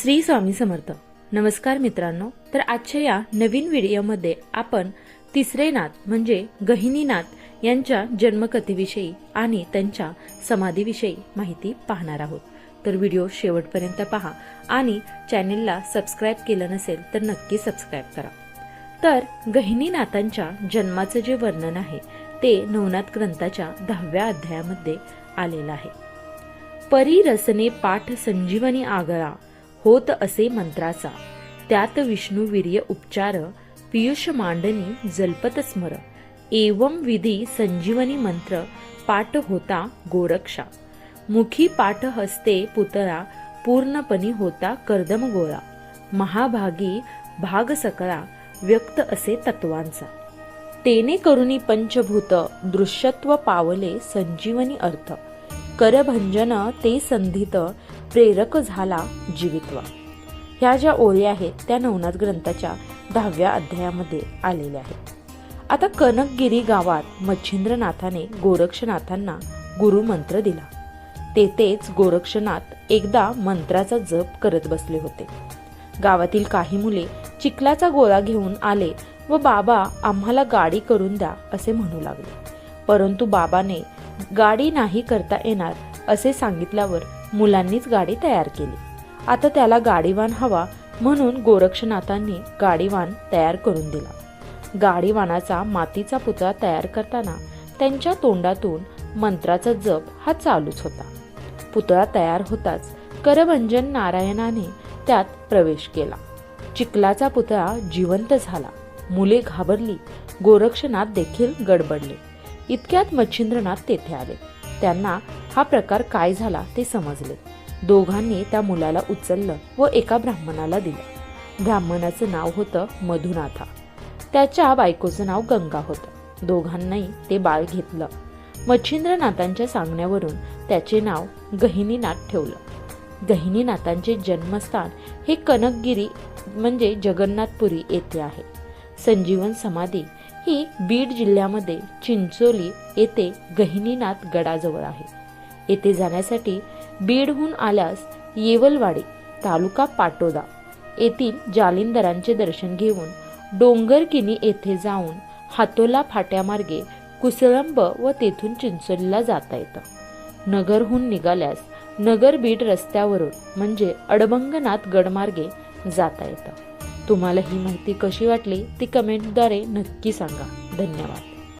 श्री स्वामी समर्थ. नमस्कार मित्रांनो तर आजच्या या नवीन व्हिडिओमध्ये आपण तिसरे नाथ म्हणजे गहिनीनाथ यांच्या जन्मकथेविषयी आणि त्यांच्या समाधीविषयी माहिती पाहणार आहोत. तर व्हिडिओ शेवटपर्यंत पहा आणि चॅनेलला सबस्क्राईब केलं नसेल तर नक्की सबस्क्राईब करा. तर गहिनीनाथांच्या जन्माचं जे वर्णन आहे ते नवनाथ ग्रंथाच्या दहाव्या अध्यायामध्ये आलेलं आहे. परी रसने पाठ संजीवनी आगळा होत असे मंत्राचा. त्यात विष्णू वीर्य उपचार पियुष मांडनी जलपत स्मर एवम विधी संजीवनी मंत्र पाठ होता गोरक्षा. मुखी पाठ हस्ते पुतळा पूर्णपणी होता कर्दम गोळा. महाभागी भाग सकळा व्यक्त असे तत्वांचा. तेने करुणी पंचभूत दृश्यत्व पावले संजीवनी अर्थ. करभंजन ते संधित प्रेरक झाला जीवित्वा. ह्या ज्या ओळी आहेत त्या नवनाथ ग्रंथाच्या दहाव्या अध्यायामध्ये आलेल्या आहेत. आता कनकगिरी गावात मच्छिंद्रनाथाने गोरक्षनाथांना गुरुमंत्र दिला. तेथेच गोरक्षनाथ एकदा मंत्राचा जप करत बसले होते. गावातील काही मुले चिखलाचा गोळा घेऊन आले व बाबा आम्हाला गाडी करून द्या असे म्हणू लागले. परंतु बाबाने गाडी नाही करता येणार असे सांगितल्यावर मुलांनीच गाडी तयार केली. आता त्याला गाडीवान हवा म्हणून गोरक्षनाथांनी गाडीवान तयार करून दिला. गाडीवानाचा मातीचा पुतळा तयार करताना त्यांच्या तोंडातून मंत्राचा जप हा चालूच होता. पुतळा तयार होताच करभंजन नारायणाने त्यात प्रवेश केला. चिखलाचा पुतळा जिवंत झाला. मुले घाबरली. गोरक्षनाथ देखील गडबडले. इतक्यात मच्छिंद्रनाथ तेथे आले. त्यांना हा प्रकार काय झाला ते समजले. दोघांनी त्या मुलाला उचललं व एका ब्राह्मणाला दिलं. ब्राह्मणाचं नाव होतं मधुनाथा. त्याच्या बायकोचं नाव गंगा होतं. दोघांनाही ते बाळ घेतलं. मच्छिंद्रनाथांच्या सांगण्यावरून त्याचे नाव गहिनीनाथ ठेवलं. गहिनीनाथांचे जन्मस्थान हे कनकगिरी म्हणजे जगन्नाथपुरी येथे आहे. संजीवन समाधी ही बीड जिल्ह्यामध्ये चिंचोली येथे गहिनीनाथ गडाजवळ आहे. येथे जाण्यासाठी बीडहून आल्यास येवलवाडी तालुका पाटोदा येथील जालिंदरांचे दर्शन घेऊन डोंगरकिनी येथे जाऊन हातोला फाट्यामार्गे कुसळंब व तेथून चिंचोलीला जाता येतं. नगरहून निघाल्यास नगर बीड रस्त्यावरून म्हणजे अडबंगनाथ गडमार्गे जाता येतं. तुम्हाला ही माहिती कशी वाटली ती कमेंटद्वारे नक्की सांगा. धन्यवाद.